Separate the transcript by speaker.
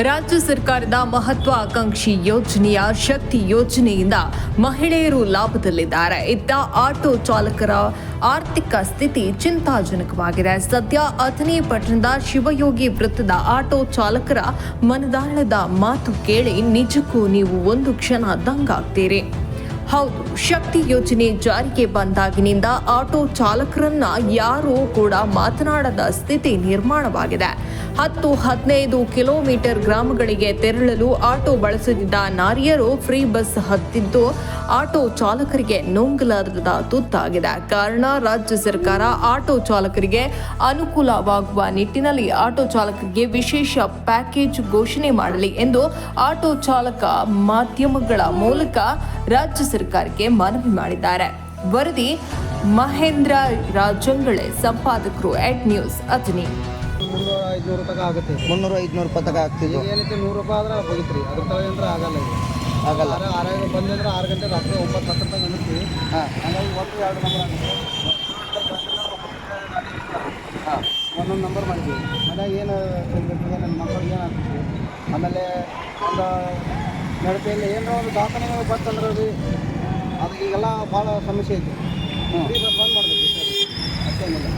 Speaker 1: ರಾಜ್ಯ ಸರ್ಕಾರದ ಮಹತ್ವಾಕಾಂಕ್ಷಿ ಯೋಜನೆಯ ಶಕ್ತಿ ಯೋಜನೆಯಿಂದ ಮಹಿಳೆಯರು ಲಾಭದಲ್ಲಿದ್ದಾರೆ. ಇತ್ತ ಆಟೋ ಚಾಲಕರ ಆರ್ಥಿಕ ಸ್ಥಿತಿ ಚಿಂತಾಜನಕವಾಗಿದೆ. ಸದ್ಯ ಅಥಣಿ ಪಟ್ಟಣದ ಶಿವಯೋಗಿ ವೃತ್ತದ ಆಟೋ ಚಾಲಕರ ಮನದಾಳದ ಮಾತು ಕೇಳಿ ನಿಜಕ್ಕೂ ನೀವು ಒಂದು ಕ್ಷಣ ದಂಗಾಗ್ತೀರಿ. ಹೌದು, ಶಕ್ತಿ ಯೋಜನೆ ಜಾರಿಗೆ ಬಂದಾಗಿನಿಂದ ಆಟೋ ಚಾಲಕರನ್ನ ಯಾರೂ ಕೂಡ ಮಾತನಾಡದ ಸ್ಥಿತಿ ನಿರ್ಮಾಣವಾಗಿದೆ. ಹತ್ತು, ಹದಿನೈದು ಕಿಲೋಮೀಟರ್ ಗ್ರಾಮಗಳಿಗೆ ತೆರಳಲು ಆಟೋ ಬಳಸುತ್ತಿದ್ದ ನಾರಿಯರು ಫ್ರೀ ಬಸ್ ಹತ್ತಿದ್ದು ಆಟೋ ಚಾಲಕರಿಗೆ ನುಂಗಲಾರದ ತುತ್ತಾಗಿದೆ. ಕಾರಣ, ರಾಜ್ಯ ಸರ್ಕಾರ ಆಟೋ ಚಾಲಕರಿಗೆ ಅನುಕೂಲವಾಗುವ ನಿಟ್ಟಿನಲ್ಲಿ ಆಟೋ ಚಾಲಕರಿಗೆ ವಿಶೇಷ ಪ್ಯಾಕೇಜ್ ಘೋಷಣೆ ಮಾಡಲಿ ಎಂದು ಆಟೋ ಚಾಲಕ ಮಾಧ್ಯಮಗಳ ಮೂಲಕ ರಾಜ್ಯ ಸರ್ಕಾರಕ್ಕೆ ಮನವಿ ಮಾಡಿದ್ದಾರೆ. ವರದಿ ಮಹೇಂದ್ರ ರಾಜಂಗಳೆ ಸಂಪಾದಕರು ಎಟ್ ನ್ಯೂಸ್ ಅಥಣಿ
Speaker 2: ಮುನ್ನೂರ ಐದುನೂರು ತನಕ ಆಗುತ್ತೆ.
Speaker 3: ಮುನ್ನೂರು ಐದುನೂರು ರೂಪಾಯಿ ತಗ ಆಗ್ತಿದ್ವು
Speaker 2: ಈಗ ಏನೈತೆ ನೂರು ರೂಪಾಯಿ ಆದ್ರೆ ಹೋಗಿತ್ತು ರೀ ಅದ್ರ ಅಂದ್ರೆ ಆಗಲ್ಲ ಇದು
Speaker 3: ಆಗಲ್ಲ.
Speaker 2: ಆರ ಆರಾಗ ಬಂದಂದ್ರೆ ಆರು ಗಂಟೆ ರಾತ್ರಿ ಒಂಬತ್ತು ಹತ್ತರ ತನಕ ಅನ್ನಿಸ್ತೀವಿ
Speaker 3: ಹಾಂ.
Speaker 2: ಹಾಗಾಗಿ ಒಟ್ಟು ಎರಡು ನಂಬರ್ ಆಗುತ್ತೆ
Speaker 3: ಹಾಂ.
Speaker 2: ಒಂದೊಂದು ನಂಬರ್ ಮಾಡಿದ್ವಿ. ಮನ್ಯಾಗ ಏನು ನನ್ನ ನಂಬರ್ ಏನು ಆಮೇಲೆ ಒಂದು ನಡತೆಯಲ್ಲಿ ಏನೋ ಒಂದು ದಾಖಲೆಗಳು ಬಂತಂದ್ರೆ ರೀ ಅದು ಈಗೆಲ್ಲ ಭಾಳ ಸಮಸ್ಯೆ ಐತಿ. ಬಂದ್ ಮಾಡಬೇಕು. ಅಷ್ಟೇನಿಲ್ಲ.